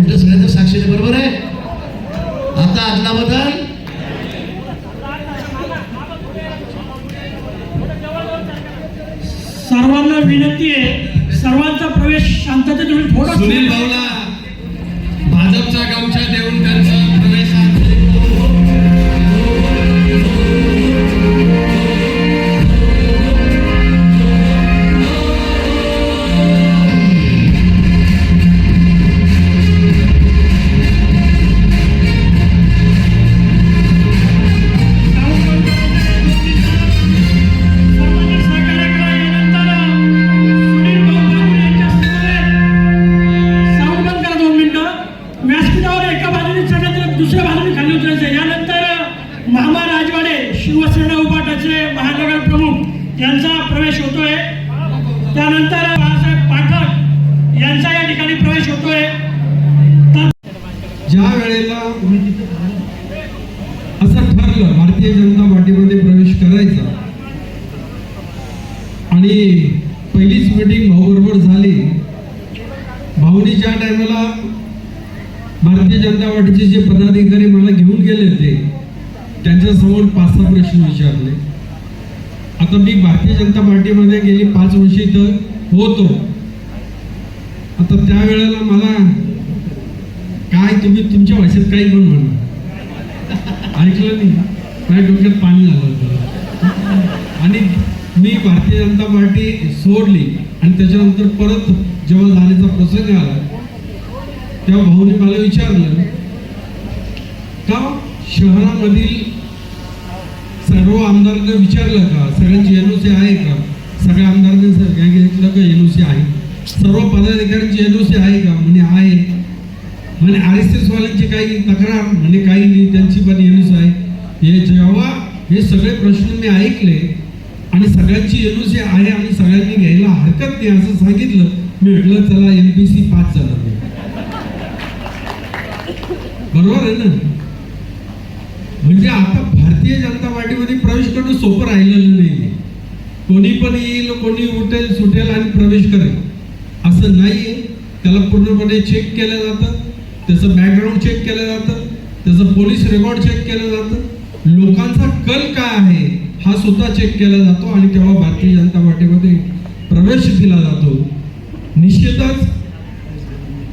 तुमच्या सगळ्यांचं साक्ष बरोबर आहे? आता आदला बदल? सर्वांना विनंती आहे. सर्वांचा प्रवेश शांततेत होईल. थोडा सुनील भाऊला प्रवेश होतोय. त्यानंतर बाळासाहेब पाठक यांचा या ठिकाणी प्रवेश होतोय. ज्या वेळेला असं ठरलं भारतीय जनता पार्टीमध्ये प्रवेश करायचा आणि पहिलीच मीटिंग भाऊबरोबर झाली भाऊनी ज्या टायमाला भारतीय जनता पार्टीचे जे पदाधिकारी मला घेऊन गेले होते त्यांच्यासमोर पाच सहा प्रश्न विचारले. आता मी भारतीय जनता पार्टीमध्ये गेली पाच वर्ष इथं होतो. आता त्यावेळेला मला काय तुम्ही तुमच्या भाषेत काही पण म्हणा. ऐकलं नाही. काय डोक्यात पाणी झालं होतं. आणि मी भारतीय जनता पार्टी सोडली आणि त्याच्यानंतर परत जेव्हा जाण्याचा प्रसंग आला तेव्हा भाऊने मला विचारलं का शहरामधील सर्व आमदारांना विचारलं का? सगळ्यांची एनओसी आहे का? सगळ्या आमदारांनी सांगितलं का? एनओसी आहे. सर्व पदाधिकाऱ्यांची एनओसी आहे का? म्हणे आहे. म्हणे आर एस एस वाल्यांची काही तक्रार म्हणे काही नाही त्यांची पण एनओसी आहे. हे जेव्हा हे सगळे प्रश्न मी ऐकले आणि सगळ्यांची एनओसी आहे आणि सगळ्यांनी घ्यायला हरकत नाही असं सांगितलं मी म्हटलं चला एम पी सी पाच झालं बरोबर आहे ना? म्हणजे आता भारतीय जनता पार्टीमध्ये प्रवेश करणं सोपं राहिलेलं नाही. कोणी पण येईल कोणी उठेल सुटेल आणि प्रवेश करेल. असं नाही त्याला पूर्णपणे चेक केलं जातं. त्याचं बॅकग्राऊंड चेक केलं जातं. त्याचं पोलीस रेकॉर्ड चेक केलं जातं. लोकांचा कल काय आहे हा सुद्धा चेक केला जातो आणि तेव्हा भारतीय जनता पार्टीमध्ये प्रवेश दिला जातो. निश्चितच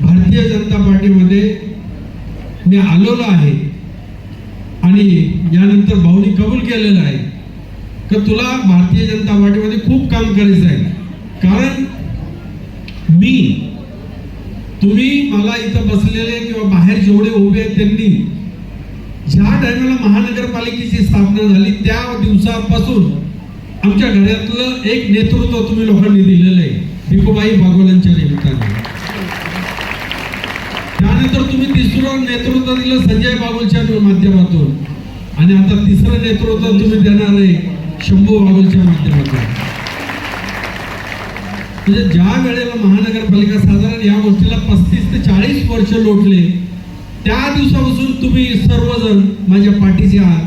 भारतीय जनता पार्टीमध्ये मी आलेलो आहे. आणि यानंतर भाऊनी कबूल केलेलं आहे का तुला भारतीय जनता पार्टीमध्ये खूप काम करायचं आहे. कारण मी तुम्ही मला इथं बसलेले किंवा बाहेर जेवढे उभे आहेत त्यांनी ज्या टायमाला महानगरपालिकेची स्थापना झाली त्या दिवसापासून आमच्या घरातलं एक नेतृत्व तुम्ही लोकांनी दिलेलं आहे. भिकोबाई भागवलांच्या निमित्ताने. त्यानंतर तुम्ही तिसरं नेतृत्व दिलं संजय बाबूलच्या माध्यमातून. आणि आता तिसरं नेतृत्व तुम्ही देणार आहे शंभू बाबूलच्या माध्यमातून. म्हणजे ज्या वेळेला महानगरपालिका साधारण या गोष्टीला पस्तीस ते चाळीस वर्ष लोटले त्या दिवसापासून तुम्ही सर्वजण माझ्या पाठीचे आहात.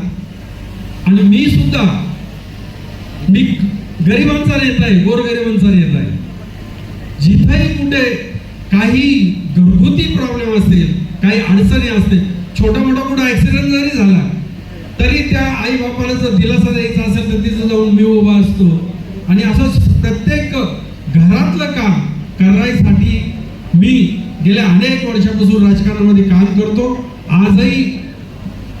आणि मी सुद्धा मी गरिबांचा नेता आहे गोरगरिबांचा नेता आहे. जिथेही कुठे काही घरगुती प्रॉब्लेम असतील काही अडचणी असतील छोटा मोठा मोठा ऍक्सिडेंट जरी झाला तरी त्या आई बापाला जर दिलासा द्यायचा असेल तर तिथं जाऊन मी उभा असतो. आणि असं प्रत्येक घरातलं काम करायसाठी मी गेल्या अनेक वर्षापासून राजकारणामध्ये काम करतो. आजही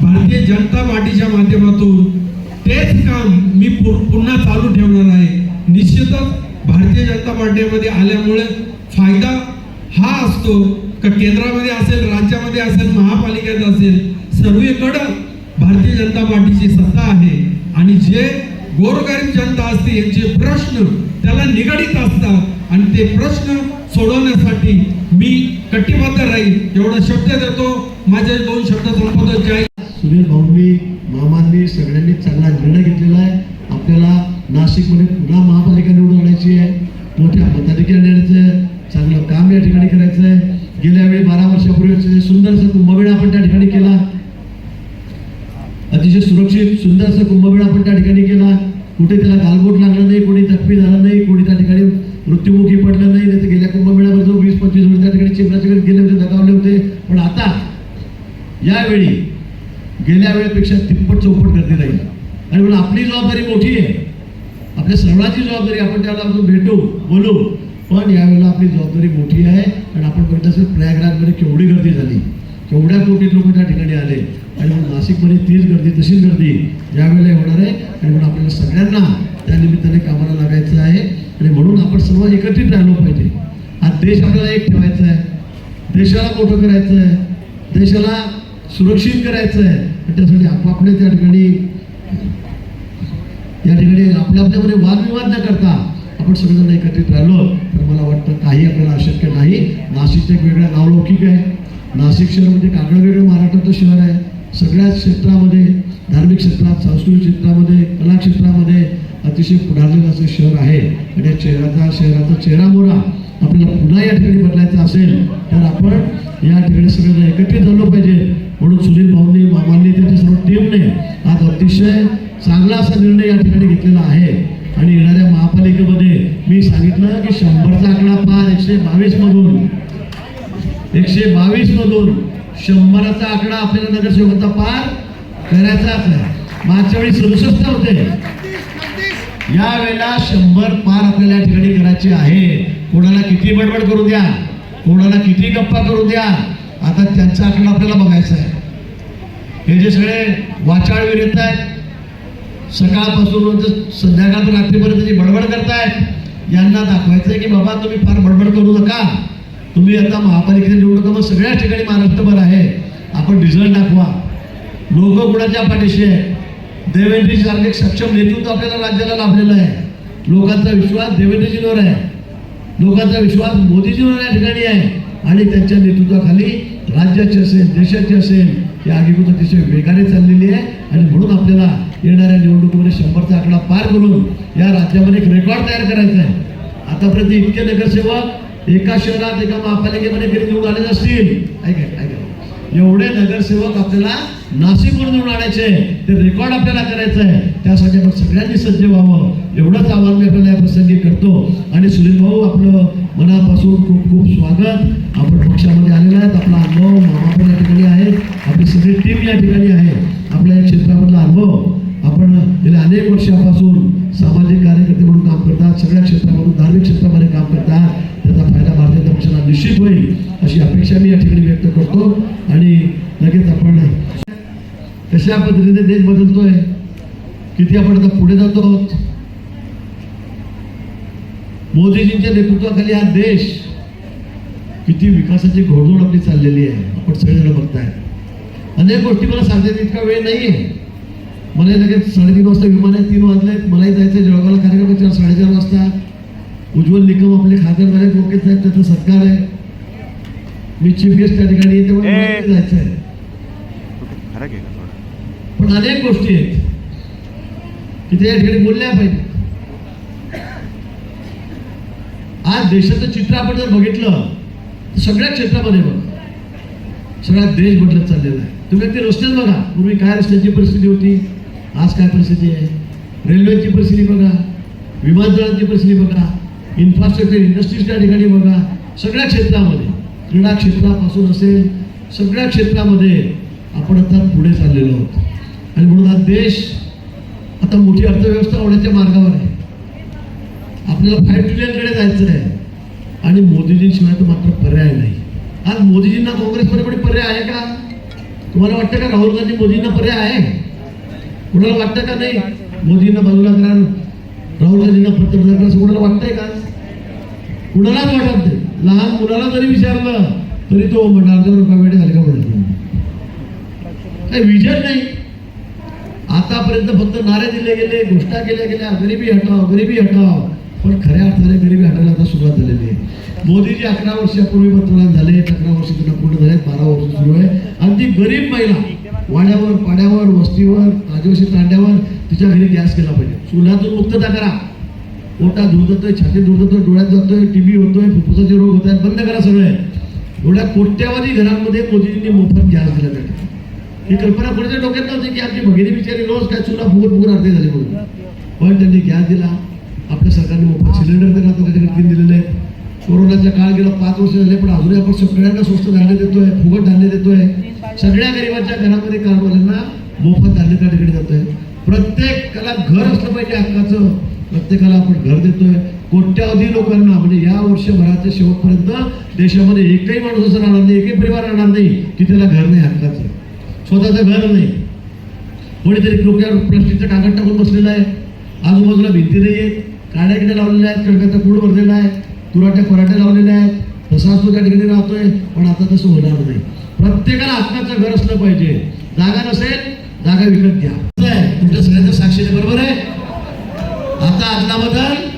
भारतीय जनता पार्टीच्या माध्यमातून तेच काम मी पु- पुन्हा चालू ठेवणार आहे. निश्चितच भारतीय जनता पार्टीमध्ये आल्यामुळे फायदा हा असतो का केंद्रामध्ये असेल राज्यामध्ये असेल महापालिकेत असेल सर्वीकडं भारतीय जनता पार्टीची सत्ता आहे. आणि जे गोरगरीब जनता असते यांचे प्रश्न त्याला निगडीत असतात. आणि ते प्रश्न सोडवण्यासाठी मी कटिबद्ध राहील एवढा शब्द देतो. माझे दोन शब्द संपवतो. जय सुनील भाऊंनी मामांनी सगळ्यांनी चांगला निर्णय घेतलेला आहे. आपल्याला नाशिकमध्ये पुन्हा महापालिका निवडून आणायची आहे. मोठ्या मताधिक्याने आणायचं या ठिकाणी करायचं आहे गेल्या वेळी बारा वर्षापूर्वी सुंदरसा कुंभमेळा आपण त्या ठिकाणी केला. अतिशय सुरक्षित सुंदरसा कुंभमेळा आपण त्या ठिकाणी केला. कुठे त्याला गालबोट लागला नाही कोणी जखमी झालं नाही कोणी त्या ठिकाणी मृत्युमुखी पडलं नाही नाही तर गेल्या कुंभमेळ्यावर जो वीस पंचवीस वर्ष त्या ठिकाणी चिमणाच्या गेले होते दगावले होते. पण आता यावेळी गेल्या वेळेपेक्षा तिप्पट चौपट गर्दी राहील. आणि म्हणून आपली जबाबदारी मोठी आहे. आपल्या सर्वांची जबाबदारी आपण त्याला भेटू बोलू. पण यावेळेला आपली जबाबदारी मोठी आहे आणि आपण बघितलं असेल प्रयागराजमध्ये केवढी गर्दी झाली. केवढ्या कोटी लोक त्या ठिकाणी आले. आणि म्हणून नाशिकमध्ये तीच गर्दी तशीच गर्दी यावेळेला होणार आहे. आणि म्हणून आपल्याला सगळ्यांना त्या निमित्ताने कामाला लागायचं आहे. आणि म्हणून आपण सर्व एकत्रित राहिलो पाहिजे. हा देश आपल्याला एक ठेवायचा आहे. देशाला मोठं करायचं आहे. देशाला सुरक्षित करायचं आहे. आणि त्यासाठी आपापले त्या ठिकाणी या ठिकाणी आपल्या आपल्यामध्ये वादविवाद न करता आपण सगळेजण एकत्रित राहिलो तर मला वाटतं काही आपल्याला अशक्य नाही. नाशिकचं एक वेगळं नावलौकिक आहे. नाशिक शहर म्हणजे कागड वेगळं महाराष्ट्राचं शहर आहे. सगळ्याच क्षेत्रामध्ये धार्मिक क्षेत्रात सांस्कृतिक क्षेत्रामध्ये कला क्षेत्रामध्ये अतिशय पुढारलेलं असं शहर आहे. आणि या शहराचा शहराचा चेहरा मोरा आपल्याला पुन्हा या ठिकाणी बदलायचा असेल तर आपण या ठिकाणी सगळेजण एकत्रित झालो पाहिजे. म्हणून सुनील भाऊंनी मामांनी त्यांच्या सर्व टीमने आज अतिशय चांगला असा निर्णय या ठिकाणी घेतलेला आहे. आणि येणाऱ्या महापालिकेमध्ये मी सांगितलं की शंभरचा आकडा पार एकशे बावीस मधून. एकशे बावीस मधून शंभराचा आकडा आपल्याला नगरसेवकाचा पार करायचाच आहे. मागच्या वेळी सदुसष्ट होते. या वेळेला शंभर पार आपल्याला या ठिकाणी करायचे आहे. कोणाला किती बडबड करू द्या? कोणाला किती गप्पा करू द्या? आता त्यांचा आकडा आपल्याला बघायचा आहे. हे जे सगळे वाचाळ येत आहेत सकाळपासून तर संध्याकाळ रात्रीपर्यंत जे बडबड करतायत यांना दाखवायचं आहे की बाबा तुम्ही फार बडबड करू नका. तुम्ही आता महापालिकेच्या निवडणुका सगळ्याच ठिकाणी महाराष्ट्रभर आहे. आपण रिझल्ट दाखवा. लोक कुणाच्या पाठीशी आहे? देवेंद्रजी सारखे एक सक्षम नेतृत्व आपल्याला राज्याला लाभलेलं आहे. लोकांचा विश्वास देवेंद्रजींवर आहे. लोकांचा विश्वास मोदीजींवर या ठिकाणी आहे. आणि त्यांच्या नेतृत्वाखाली राज्याची असेल देशाची असेल ही आगीभूत अतिशय वेगाने चाललेली आहे. आणि म्हणून आपल्याला येणाऱ्या निवडणुकीमध्ये शंभरचा आकडा पार करून या राज्यामध्ये एक रेकॉर्ड तयार करायचा आहे. आतापर्यंत इतके नगरसेवक एका शहरात एका महापालिकेमध्ये गेले निवडून आले असतील. ऐका ऐका. एवढे नगरसेवक आपल्याला नाशिकवरून म्हणून आणायचे. ते रेकॉर्ड आपल्याला करायचं आहे त्यासाठी आपण सगळ्यांनी सज्ज व्हावं. एवढंच आव्हान मी आपल्याला या प्रसंगी करतो. आणि सुनील भाऊ आपलं मनापासून खूप खूप स्वागत. आपण पक्षामध्ये आलेला आहेत. आपला अनुभव मामा पण या ठिकाणी आहे आपली सगळी टीम या ठिकाणी आहे. आपल्या या क्षेत्रामधला अनुभव. आपण गेल्या अनेक वर्षापासून सामाजिक कार्यकर्ते म्हणून काम करतात. सगळ्या क्षेत्रामधून धार्मिक क्षेत्रामध्ये काम करतात. त्याचा फायदा भारतीय जनता पक्षाला निश्चित होईल अशी अपेक्षा मी या ठिकाणी व्यक्त करतो. आणि लगेच आपण कशा पद्धतीने देश बदलतोय? किती आपण आता पुढे जातो आहोत? मोदीजींच्या नेतृत्वाखाली हा देश किती विकासाची घोडदौड आपली चाललेली आहे. आपण सगळेजण बघताय. अनेक गोष्टी मला सांगण्यात इतका वेळ नाही आहे मला लगेच साडेतीन वाजता विमान आहे तीन वाजले मलाही जायचं आहे जळगावला कार्यक्रम चार साडेचार वाजता. उज्ज्वल निकम आपले खासदार झाले लोकेश साहेब त्याचा सत्कार आहे. मी चीफ गेस्ट त्या ठिकाणी त्यामुळे जायचं आहे पण अनेक गोष्टी आहेत की त्या ठिकाणी बोलल्या पाहिजे. आज देशाचं चित्र आपण जर बघितलं तर सगळ्या क्षेत्रामध्ये बघ. सगळा देश बदलत चाललेला आहे. तुम्ही ते रस्तेच बघा. पूर्वी काय रस्त्याची परिस्थिती होती? आज काय परिस्थिती आहे? रेल्वेची परिस्थिती बघा. विमानतळांची परिस्थिती बघा. इन्फ्रास्ट्रक्चर इंडस्ट्रीज त्या ठिकाणी बघा. सगळ्या क्षेत्रामध्ये क्रीडा क्षेत्रापासून असेल सगळ्या क्षेत्रामध्ये आपण आता पुढे चाललेलो आहोत. आणि म्हणून हा देश आता मोठी अर्थव्यवस्था होण्याच्या मार्गावर आहे. आपल्याला फाईव्ह ट्रिलियनकडे जायचं आहे आणि मोदीजींशिवाय तर मात्र पर्याय नाही. आज मोदीजींना काँग्रेसमध्ये कोणी पर्याय आहे का? तुम्हाला वाटतं का राहुल गांधी मोदींना पर्याय आहे? कुणाला वाटतं का नाही? मोदींना बाजूला करा राहुल गांधींना पंतप्रधान करा कुणाला वाटतंय का? कुणालाच वाटत नाही. लहान मुलाला जरी विचारलं तरी तो म्हणणार का वेळ झाले का? म्हणतो काही विजन नाही. आतापर्यंत फक्त नारे दिले गेले घोषणा केल्या गेल्या गरिबी हटाव गरिबी हटाव पण खऱ्या अर्थाने गरिबी हटायला आता सुरुवात झालेली आहे. मोदीजी अकरा वर्षापूर्वी पंतप्रधान झाले अकरा वर्ष त्यांना पूर्ण झाले बारा वर्ष सुरू आहे. आणि ती गरीब महिला वाड्यावर पाड्यावर वस्तीवर आदिवासी तांड्यावर तिच्या घरी गॅस केला पाहिजे. चुलातून मुक्तता करा. पोटात धूर जातोय छातीत धूर डोळ्यात जातोय टीबी होतोय फुफ्फुसाचे रोग होत आहेत बंद करा सगळे. एवढ्या कोट्यावधी घरांमध्ये मोदीजींनी मोफत गॅस दिला पाहिजे ही कल्पना कोणाच्या डोक्यात नव्हती की आमची भगिनी बिचारी रोज काय चुला फुगून फुगून अर्धे झाले म्हणून. पण त्यांनी गॅस दिला. आपल्या सरकारने मोफत सिलेंडर त्यांना आता त्याच्याकडे तीन दिलेले कोरोनाचा काळ गेला पाच वर्ष झाले पण अजूनही आपण सगळ्यांना स्वस्त धान्य देतोय फुगट धान्य देतोय. सगळ्या गरिबांच्या घरामध्ये कारवाल्यांना मोफत धान्य त्या ठिकाणी जातोय प्रत्येकाला घर असलं पाहिजे हक्काचं प्रत्येकाला आपण घर देतोय. कोट्यावधी लोकांना म्हणजे या वर्षभराच्या शेवटपर्यंत देशामध्ये एकही माणूस असं राहणार नाही एकही परिवार राहणार नाही की त्याला घर नाही हक्काचं स्वतःचं घर नाही. कोणीतरी डोक्यावर प्लास्टिकचं कागद टाकून बसलेलं आहे. आजूबाजूला भिंती नाही आहेत. काड्या किड्या लावलेल्या आहेत. कणकाचा कूड भरलेला आहे. तुराट्या फराटे लावलेल्या आहेत. तसाच तो त्या ठिकाणी राहतोय. पण आता तसं होणार नाही. प्रत्येकाला आत्ताचं घर असलं पाहिजे. जागा नसेल जागा विकत घ्या. आहे. तुमच्या सगळ्यांच्या साक्षीने बरोबर आहे. आता आदला बदल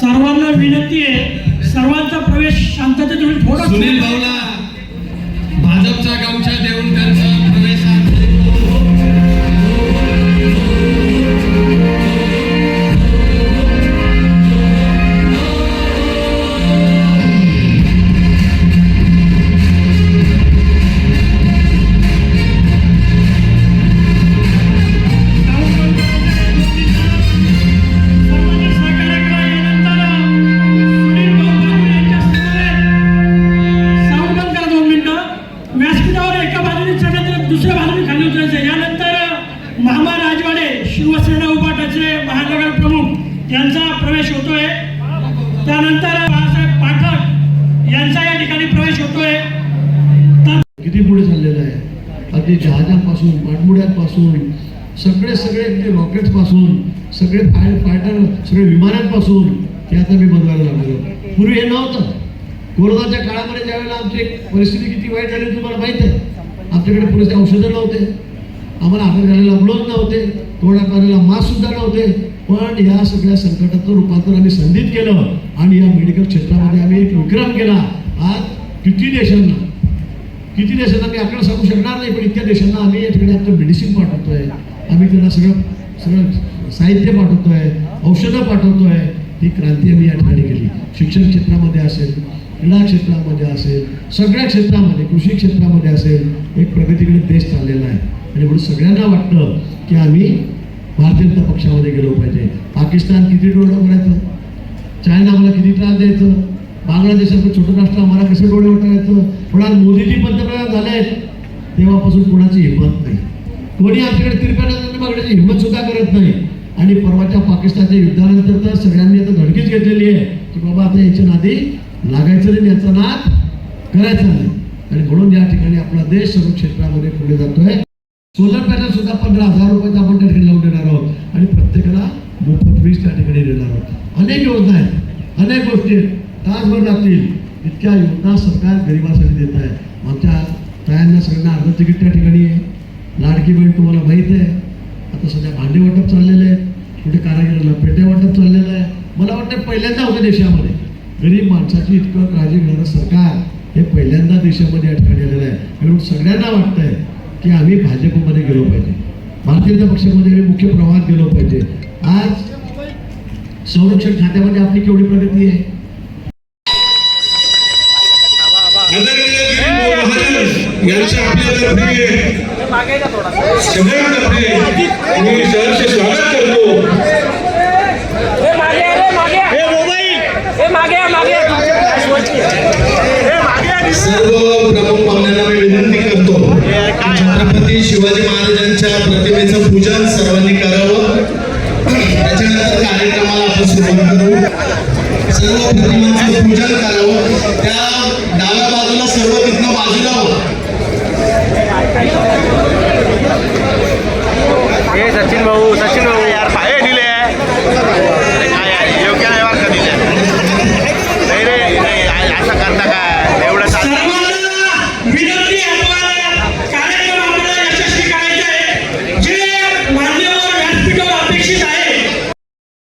सर्वांना विनंती आहे. सर्वांचा प्रवेश शांततेत होईल थोडा सुनील भाऊला भाजपच्या गावच्या सगळे सगळे ते रॉकेट्सपासून सगळे फाय फायटर सगळे विमानांपासून ते आता मी बनवायला लागलो पूर्वी हे नव्हतं. कोरोनाच्या काळामध्ये ज्यावेळेला आमची परिस्थिती किती वाईट झाली तुम्हाला माहीत आहे? आमच्याकडे पुरेसे औषधं नव्हते. आम्हाला हातात घालायला ग्लोव्ह नव्हते. तोंडात घालायला मास्कसुद्धा नव्हते. पण या सगळ्या संकटाचं रूपांतर आम्ही संधीत केलं आणि या मेडिकल क्षेत्रामध्ये आम्ही एक विक्रम केला. आज किती देशांना किती देशांना मी आकडा सांगू शकणार नाही पण इतक्या देशांना आम्ही या ठिकाणी आपलं मेडिसिन पाठवतोय. आम्ही त्यांना सगळं सगळं साहित्य पाठवतोय औषधं पाठवतोय. ही क्रांती आम्ही या ठिकाणी केली. शिक्षण क्षेत्रामध्ये असेल क्रीडा क्षेत्रामध्ये असेल सगळ्या क्षेत्रामध्ये कृषी क्षेत्रामध्ये असेल एक प्रगतीकडे देश चाललेला आहे. आणि म्हणून सगळ्यांना वाटतं की आम्ही भारतीय जनता पक्षामध्ये गेलो पाहिजे. पाकिस्तान किती डोळ करायचं चायना आम्हाला किती त्रास द्यायचं? बांगलादेशाचं छोटं राष्ट्र आम्हाला कसं डोळे उठायचं? पण आज मोदीजी पंतप्रधान झाले तेव्हापासून कोणाची हिंमत नाही. कोणी आमच्याकडे तिरप्यानंतर मागण्याची हिंमत सुद्धा करत नाही. आणि परवाच्या पाकिस्तानच्या युद्धानंतर तर सगळ्यांनी आता धडकीच घेतलेली आहे. की बाबा आता याच्या नादी लागायचं नाही याचा नाद करायचा नाही. आणि म्हणून या ठिकाणी आपला देश सर्व क्षेत्रामध्ये पुढे जातोय. सोलर पॅनल सुद्धा पंधरा हजार रुपयाचा आपण त्या ठिकाणी लावून देणार आहोत. आणि प्रत्येकाला मोफत वीज त्या ठिकाणी देणार आहोत. अनेक योजना आहेत. अनेक गोष्टी आहेत. तासभर लागतील. इतक्या योजना सरकार गरिबासाठी देत आहे. आमच्या तयांना सगळ्यांना अर्ध तिकीट त्या ठिकाणी आहे. लाडकी बहीण तुम्हाला माहीत आहे. आता सध्या भांडे वाटप चाललेलं आहे कुठे कारागिराला पेटे वाटप चाललेलं आहे. मला वाटतं पहिल्यांदा होतं देशामध्ये. गरीब माणसाची इतकं काळजी घेणारं सरकार हे पहिल्यांदा देशामध्ये या ठिकाणी आलेलं आहे. आणि म्हणून सगळ्यांना वाटतंय की आम्ही भाजपमध्ये गेलो पाहिजे. भारतीय जनता पक्षामध्ये आम्ही मुख्य प्रवाहात गेलो पाहिजे. आज संरक्षण खात्यामध्ये आपली केवढी प्रगती आहे? महाजन यांच्या आपल्यातर्फे सगळ्यांतर्फे मी सहर्ष स्वागत करतो. हे मागे आहे रे मागे हे मोबाईल हे मागे आहे, मागे आहे. सर्व प्रमुख पाहुण्यांना मी विनंती करतो. छत्रपती शिवाजी महाराजांच्या प्रतिमेचं पूजन सर्वांनी करावं. त्याच्यानंतर कार्यक्रमाला आपण सुरुवात करू. सर्व प्रतिमांचं पूजन करावं. त्या सर्व सचिन भाऊ सचिन भाऊ यार पाय दिले